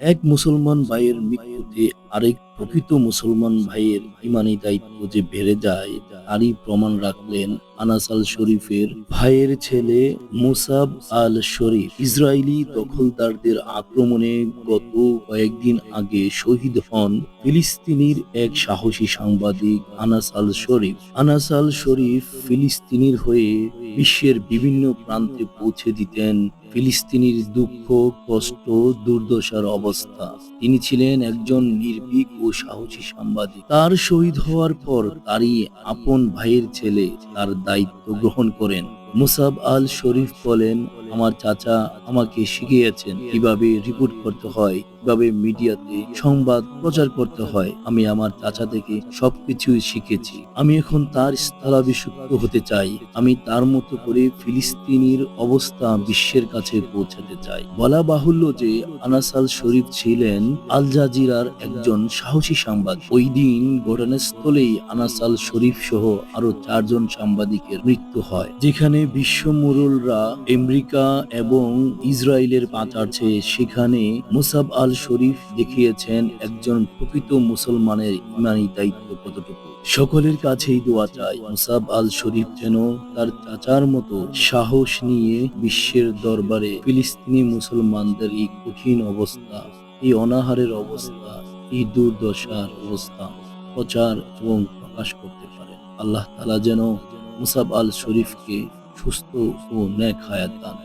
এক মুসলমান ভাইয়ের মৃত্যুতে আরেক প্রকৃত মুসলমান ভাইয়ের ইমানি দায়িত্ব যে বেড়ে যায়, তারই প্রমাণ রাখলেন আনাস আল শরীফের ভাইয়ের ছেলে মুসাব আল শরীফ। ইসরায়েলি দখলদারদের আক্রমণে গত কয়েকদিন আগে শহীদ হন ফিলিস্তিনির এক সাহসী সাংবাদিক আনাসাল শরীফ। আনাসাল শরীফ ফিলিস্তিনির হয়ে বিশ্বের বিভিন্ন প্রান্তে পৌঁছে দিতেন ফিলিস্তিনির দুঃখ, কষ্ট, দুর্দশার অবস্থা। তিনি ছিলেন একজন নির্ভীক ও সাহসী সাংবাদিক। তার শহীদ হওয়ার পর তারই আপন ভাইয়ের ছেলে তার দায়িত্ব গ্রহণ করেন। মুসাব আল শরীফ বলেন, আমার চাচা আমাকে শিখিয়েছেন কীভাবে রিপোর্ট করতে হয়, কীভাবে মিডিয়াতে সংবাদ প্রচার করতে হয়। আমি আমার চাচা থেকে সবকিছুই শিখেছি। আমি এখন তার স্থলাভিষিক্ত হতে চাই। আমি তার মতো করে ফিলিস্তিনির অবস্থা বিশ্বের কাছে পৌঁছাতে চাই। বলা বাহুল্য যে আনাসাল শরীফ ছিলেন আল জাজিরার একজন সাহসী সাংবাদিক। ওই দিন ঘটনাস্থলেই আনাসাল শরীফ সহ আরও চারজন সাংবাদিকের মৃত্যু হয় যেখানে বিশ্ব মুরুলরা আমেরিকা এবং ইসরায়েলের পাচারছে সেখানে মুসাব আল শরীফ দেখিয়েছেন একজন প্রকৃত মুসলমানের ইমানি দায়িত্ব কতটুকু। সকলের কাছেই দোয়া চাই মুসাব আল শরীফ যেন তার চাচার মতো সাহস নিয়ে বিশ্বের দরবারে ফিলিস্তিনি মুসলমানদের এই কঠিন অবস্থা, এই অনাহারের অবস্থা, এই দুর্দশার অবস্থা প্রচার এবং প্রকাশ করতে পারে। আল্লাহ তালা যেন মুসাব আল শরীফকে সুস্থ ও ন্যাক হায়াত দান।